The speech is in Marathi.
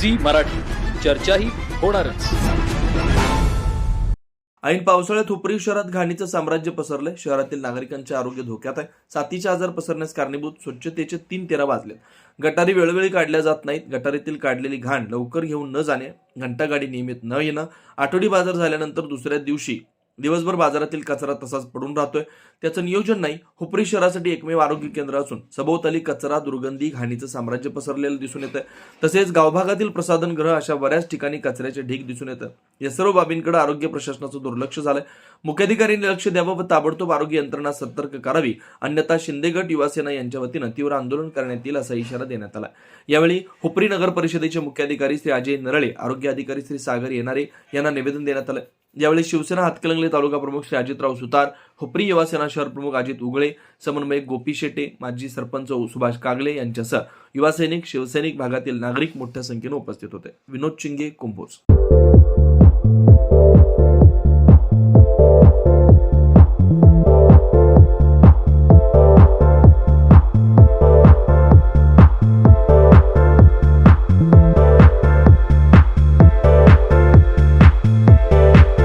झी मराठी. चर्चाही होणारच. ऐन पावसाळ्यात हुपरी शहरात घाणीचं साम्राज्य पसरलंय. शहरातील नागरिकांचे आरोग्य धोक्यात आहे. साथीचे आजार पसरण्यास कारणीभूत स्वच्छतेचे तीन तेरा वाजले गटारी वेळोवेळी काढल्या जात नाहीत. गटारीतील काढलेली घाण लवकर घेऊन न जाणे घंटागाडी नियमित न येणं आठवडी बाजार झाल्यानंतर दुसऱ्या दिवशी दिवसभर बाजारातील कचरा तसाच पडून राहतोय. त्याचं नियोजन नाही हुपरी शहरासाठी एकमेव आरोग्य केंद्र असून सभोवताली कचरा दुर्गंधी घाणीचं साम्राज्य पसरलेलं दिसून येतं तसेच गावभागातील प्रसाधन ग्रह अशा बऱ्याच ठिकाणी कचऱ्याचे ढीग दिसून येतं या सर्व बाबींकडे आरोग्य प्रशासनाचं दुर्लक्ष झालंय. मुख्याधिकाऱ्यांनी लक्ष द्यावं व ताबडतोब आरोग्य यंत्रणा सतर्क करावी. अन्यथा शिंदेगड युवासेना यांच्या वतीनं तीव्र आंदोलन करण्यात येईल असा इशारा देण्यात आला. यावेळी हुपरी नगर परिषदेचे मुख्याधिकारी श्री अजय नरळे आरोग्य अधिकारी श्री सागर येणारे यांना निवेदन देण्यात आलं. यावेळी शिवसेना हातकलंगले तालुका प्रमुख श्री अजितराव सुतार हुपरी युवासेना शहर प्रमुख अजित उगळे समन्वयक गोपी शेटे माजी सरपंच सुभाष कागले यांच्यासह युवासैनिक शिवसैनिक भागातील नागरिक मोठ्या संख्येने उपस्थित होते. विनोद चिंगे कुंभोज.